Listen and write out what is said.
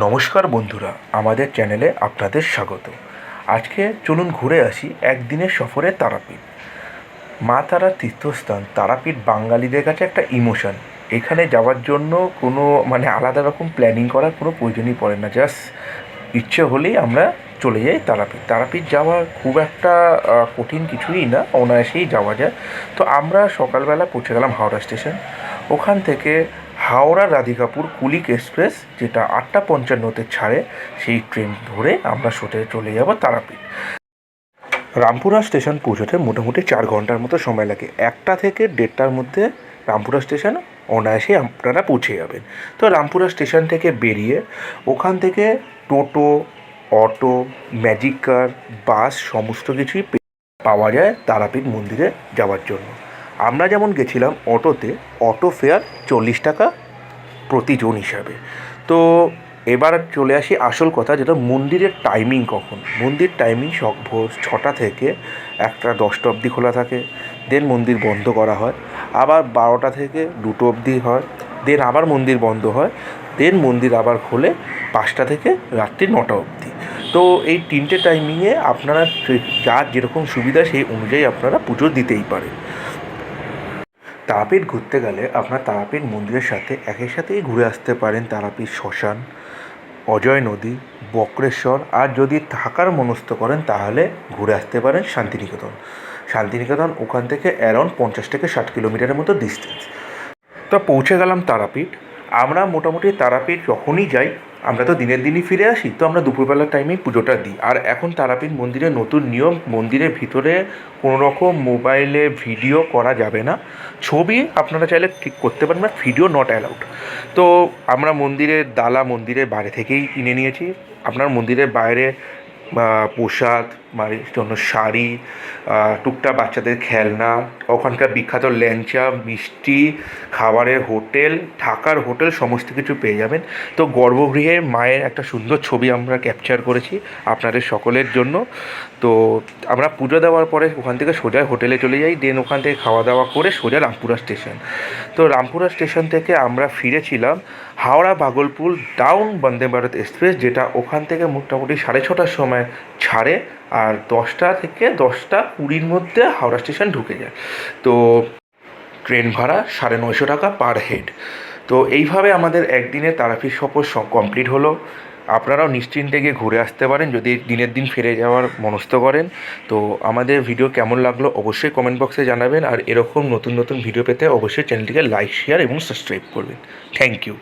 নমস্কার বন্ধুরা, আমাদের চ্যানেলে আপনাদের স্বাগত। আজকে চলুন ঘুরে আসি একদিনের সফরে তারাপীঠ। মা তারার তীর্থস্থান, তারাপীঠ বাঙালিদের কাছে একটা ইমোশন। এখানে যাওয়ার জন্য কোনো মানে আলাদা রকম প্ল্যানিং করার কোনো প্রয়োজনই পড়ে না জাস্ট ইচ্ছে হলেই আমরা চলে যাই তারাপীঠ। তারাপীঠ যাওয়া খুব একটা কঠিন কিছুই না, অনায়াসেই যাওয়া যায়। তো আমরা সকালবেলা পৌঁছে গেলাম হাওড়া স্টেশন। ওখান থেকে হাওড়া রাধিকাপুর কুলিক এক্সপ্রেস, যেটা আটটা পঞ্চান্নতে ছাড়ে, সেই ট্রেন ধরে আমরা সোটে চলে যাব তারাপীঠ। রামপুরা স্টেশন পৌঁছতে মোটামুটি চার ঘণ্টার মতো সময় লাগে। একটা থেকে দেড়টার মধ্যে রামপুরা স্টেশন অনায়াসে আপনারা পৌঁছে যাবেন। তো রামপুরা স্টেশন থেকে বেরিয়ে ওখান থেকে টোটো, অটো, ম্যাজিক কার, বাস, সমস্ত কিছুই পাওয়া যায় তারাপীঠ মন্দিরে যাওয়ার জন্য। আমরা যেমন গেছিলাম অটোতে, অটো ফেয়ার চল্লিশ টাকা প্রতিজন হিসাবে। তো এবার চলে আসি আসল কথা যেটা, মন্দিরের টাইমিং কখন? মন্দির টাইমিং সব ভোর ছটা থেকে একটা দশটা অবধি খোলা থাকে দেন মন্দির বন্ধ করা হয়, আবার বারোটা থেকে দুটো অবধি হয় দেন আবার মন্দির বন্ধ হয় দেন মন্দির আবার খোলে পাঁচটা থেকে রাত্রি নটা অবধি। তো এই তিনটে টাইমিংয়ে আপনারা যার যেরকম সুবিধা সেই অনুযায়ী আপনারা পুজো দিতেই পারেন। তারাপীঠ ঘুরতে গেলে আপনার তারাপীঠ মন্দিরের সাথে একই সাথেই ঘুরে আসতে পারেন তারাপীঠ শ্মশান, অজয় নদী, বক্রেশ্বর। আর যদি থাকার মনস্থ করেন তাহলে ঘুরে আসতে পারেন শান্তিনিকেতন। শান্তিনিকেতন ওখান থেকে অ্যারাউন্ড পঞ্চাশ থেকে ষাট কিলোমিটারের মতো ডিস্টেন্স তো পৌঁছে গেলাম তারাপীঠ। আমরা মোটামুটি তারাপীঠ যখনই যাই আমরা তো দিনের দিনই ফিরে আসি, তো আমরা দুপুরবেলার টাইমেই পুজোটা দিই। আর এখন তারাপীঠ মন্দিরে নতুন নিয়ম, মন্দিরের ভিতরে কোনো রকম মোবাইলে ভিডিও করা যাবে না। ছবি আপনারা চাইলে ঠিক করতে পারেন না ভিডিও নট অ্যালাউড তো আমরা মন্দিরের দালা মন্দিরের বাইরে থেকেই কিনে নিয়েছি। আপনার মন্দিরের বাইরে পোশাক বাড়ির জন্য শাড়ি আহ, টুকটাক বাচ্চাদের খেলনা ওখানকার বিখ্যাত ল্যাংচা মিষ্টি খাবারের হোটেল থাকার হোটেল সমস্ত কিছু পেয়ে যাবেন। তো গর্ভগৃহে মায়ের একটা সুন্দর ছবি আমরা ক্যাপচার করেছি আপনাদের সকলের জন্য। তো আমরা পুজো দেওয়ার পরে ওখান থেকে সোজা হোটেলে চলে যাই দেন ওখান থেকে খাওয়া দাওয়া করে সোজা রামপুরা স্টেশন। তো রামপুরা স্টেশন থেকে আমরা ফিরেছিলাম হাওড়া ভাগলপুর ডাউন বন্দে ভারত এক্সপ্রেস যেটা ওখান থেকে মোটামুটি সাড়ে ছটার সময় ছাড়ে আর দশটা থেকে দশটা কুড়ির মধ্যে হাওড়া স্টেশন ঢুকে যায়। তো ট্রেন ভাড়া সাড়ে নয়শো টাকা পার হেড। তো এইভাবে আমাদের একদিনে তারাপীঠ সফর কমপ্লিট হলো। আপনারাও নিশ্চিন্তে গিয়ে ঘুরে আসতে পারেন, যদি দিনের দিন ফিরে যাওয়ার মনস্থ করেন। তো আমাদের ভিডিও কেমন লাগল অবশ্যই কমেন্ট বক্সে জানাবেন, আর এরকম নতুন নতুন ভিডিও পেতে অবশ্যই চ্যানেলটিকে লাইক শেয়ার এবং সাবস্ক্রাইব করবেন। Thank you